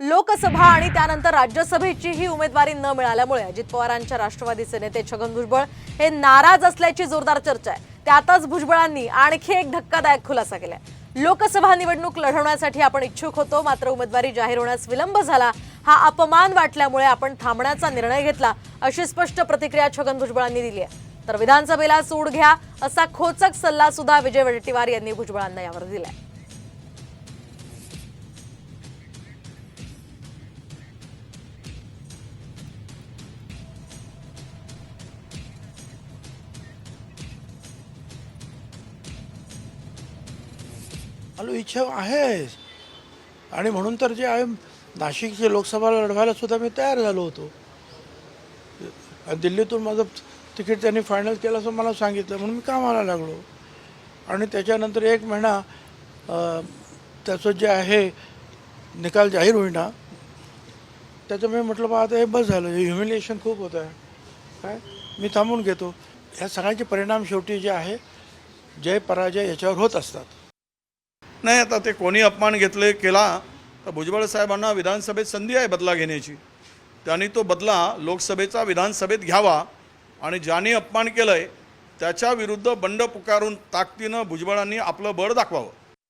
लोकसभा आणि त्यानंतर राज्यसभेचीही उमेदवारी न मिळाल्यामुळे अजित पवारांच्या राष्ट्रवादीचे नेते छगन भुजबळ हे नाराज असल्याची जोरदार चर्चा आहे. त्यातच भुजबळांनी आणखी एक धक्कादायक खुलासा केलाय लोकसभा निवडणूक लढवण्यासाठी आपण इच्छुक होतो मात्र उमेदवारी जाहीर होण्यास विलंब झाला हा अपमान वाटल्यामुळे आपण थांबण्याचा निर्णय घेतला अशी स्पष्ट प्रतिक्रिया छगन भुजबळांनी दिली आहे. तर विधानसभेला सूड घ्या असा खोचक सल्ला सुद्धा विजय वडेट्टीवार यांनी भुजबळांना यावर दिलाय. आलो इच्छा आहेस आणि म्हणून तर जे आहे नाशिकची लोकसभा लढवायला सुद्धा मी तयार झालो होतो. आणि दिल्लीतून माझं तिकीट त्यांनी फायनल केलं असं मला सांगितलं म्हणून मी कामाला लागलो. आणि त्याच्यानंतर एक महिना त्याचं जे आहे निकाल जाहीर होईना. त्याचं मी म्हटलं बा आता हे बस झालं हे ह्युमिलिएशन खूप होतं आहे. काय? मी थांबून घेतो. ह्या सगळ्याचे परिणाम शेवटी जे आहे जय पराजय याच्यावर होत असतात. नाही आता ते कोणी अपमान घेतले केला तर भुजबळ साहेबांना विधानसभेत संधी आहे बदला घेण्याची. त्यांनी तो बदला लोकसभेचा विधानसभेत घ्यावा आणि ज्यांनी अपमान केलं आहे त्याच्या विरुद्ध बंड पुकारून ताकदीनं भुजबळांनी आपलं बळ दाखवावं.